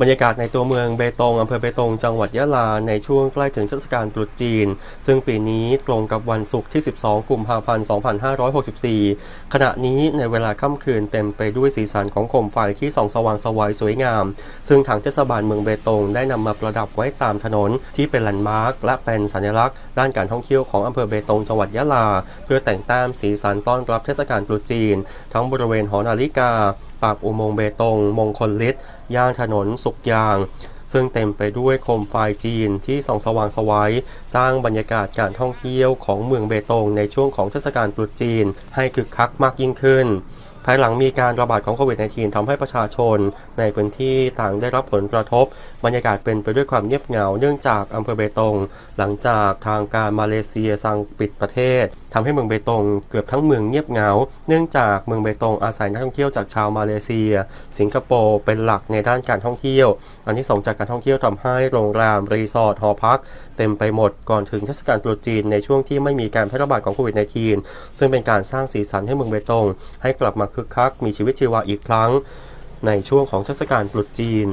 บรรยากาศในตัวเมืองเบตงอำเภอเบตง จังหวัดยะลา ในช่วงใกล้ถึงเทศกาลตรุษจีน ซึ่งปีนี้ตรงกับวันศุกร์ที่ 12 กุมภาพันธ์ 2564 ขณะนี้ในเวลาค่ำคืนเต็มไปด้วยสีสันของโคมไฟที่ส่องสว่างสวยสวยงาม ซึ่งทางเทศบาลเมืองเบตงได้นำมาประดับไว้ตามถนนที่เป็นแลนด์มาร์คและเป็นสัญลักษณ์ ด้านการท่องเที่ยวของอำเภอเบตง จังหวัดยะลา เพื่อแต่งแต้มสีสันต้อนรับเทศกาลตรุษจีน ทั้งบริเวณหอนาฬิกา ปากอุโมงค์เบตง มงคลฤทธิ์ย่านถนนสุกยาง ซึ่งเต็มไปด้วยโคมไฟจีนที่ส่องสว่างสวัยสร้างบรรยากาศการท่องเที่ยวของเมืองเบตงในช่วงของเทศกาลตรุษจีนให้คึกคักมากยิ่งขึ้น ภายหลังมีการระบาดของโควิด -19 ทำให้ประชาชนในพื้นที่ต่างได้รับผลกระทบ บรรยากาศเป็นไปด้วยความเงียบเหงา เนื่องจากอำเภอเบตง หลังจากทางการมาเลเซียสั่งปิดประเทศทำให้เมืองเบตงเกือบทั้งเมืองเงียบเหงา เนื่องจากเมืองเบตงอาศัยนักท่องเที่ยวจากชาวมาเลเซีย สิงคโปร์เป็นหลักในด้านการท่องเที่ยว อันที่ส่งจากการท่องเที่ยวทำให้โรงแรมรีสอร์ทหอพัก เต็มไปหมดก่อนถึงเทศกาลตรุษจีนในช่วงที่ไม่มีการแพร่ระบาดของโควิด -19 ซึ่งเป็นการสร้างสีสันให้เมืองเบตงให้กลับมาคึกคักมีชีวิตชีวาอีกครั้ง ในช่วงของเทศกาลตรุษจีน